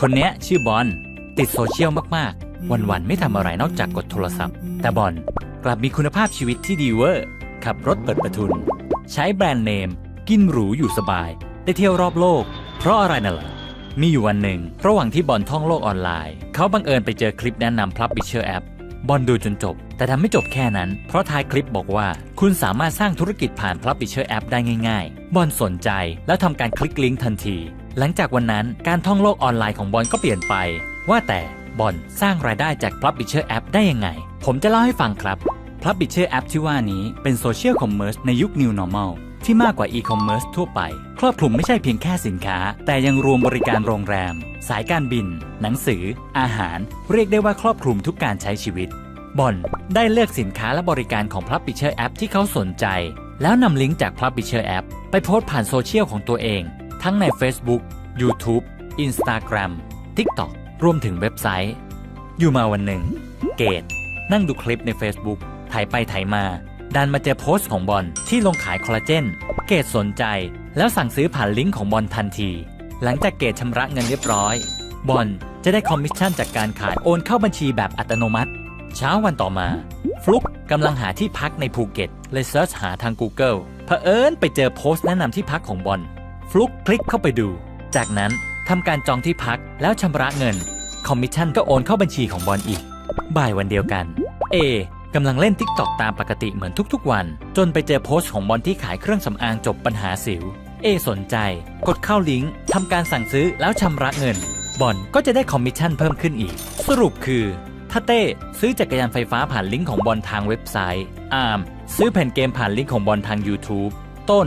คนเนี้ยชื่อบอลติดโซเชียลมากๆ วันๆ ไม่ทำอะไรนอกจากกดโทรศัพท์ แต่บอลกลับมีคุณภาพชีวิตที่ดีเวอร์ ขับรถเปิดประทุน ใช้แบรนด์เนม กินหรูอยู่สบาย ได้เที่ยวรอบโลก เพราะอะไรน่ะล่ะมีอยู่วันหนึ่ง ระหว่างที่บอลท่องโลกออนไลน์ เขาบังเอิญไปเจอคลิปแนะนำ Publisher App บอลดูจนจบ แต่ทำไม่จบแค่นั้น เพราะท้ายคลิปบอกว่า คุณสามารถสร้างธุรกิจผ่าน Publisher App ได้ง่าย ๆ บอลสนใจแล้วทำการคลิกลิงก์ทันที หลังจากวันนั้นการท่องโลกออนไลน์ของบอลก็เปลี่ยนไป ว่าแต่บอลสร้างรายได้จาก Publisher App ได้ยังไง ผมจะเล่าให้ฟังครับ Publisher App ที่ว่านี้เป็นโซเชียลคอมเมอร์สในยุค New Normal ที่มากกว่า e-commerce ทั่วไป ครอบคลุมไม่ใช่เพียงแค่สินค้า แต่ยังรวมบริการโรงแรม สายการบิน หนังสือ อาหาร เรียกได้ว่าครอบคลุมทุกการใช้ชีวิต บอลได้เลือกสินค้าและบริการของ Publisher App ที่เขาสนใจ แล้วนำลิงก์จาก Publisher App ไปโพสต์ผ่านโซเชียลของตัวเอง ทั้งใน Facebook YouTube Instagram TikTok รวมถึงเว็บไซต์ อยู่มาวันหนึ่ง เกดนั่งดูคลิปใน Facebook ถ่ายไปถ่ายมา ดันมาเจอโพสต์ของบอลที่ลงขายคอลลาเจน เกดสนใจแล้วสั่งซื้อผ่านลิงก์ของบอลทันที หลังจากเกดชำระเงินเรียบร้อย บอลจะได้คอมมิชชั่นจากการขายโอนเข้าบัญชีแบบอัตโนมัติ เช้าวันต่อมา ฟลุกกำลังหาที่พักในภูเก็ตเลยเซิร์ชหาทาง Google เผอิญไปเจอโพสต์แนะนำที่พักของบอล ฟลุกคลิกเข้าไปดู จากนั้นทำการจองที่พักแล้วชำระเงิน คอมมิชชั่นก็โอนเข้าบัญชีของบอลอีก บ่ายวันเดียวกัน เอกำลังเล่น t ิ k t o k ตามปกติเหมือนทุกๆวัน จนไปเจอโพสต์ของบอลที่ขายเครื่องสำอางจบปัญหาสิว เอสนใจ กดเข้าลิงก์ทำการสั่งซื้อแล้วชำระเงิน บอลก็จะได้คอมมิชชั่นเพิ่มขึ้นอีก สรุปคือถ้าเต้ซื้อจักรยานไฟฟ้าผ่านลิงก์ของบอลทางเว็บไซต์ อาร์มซื้อแผ่นเกมผ่านลิงก์ของบอลทาง YouTube ต้น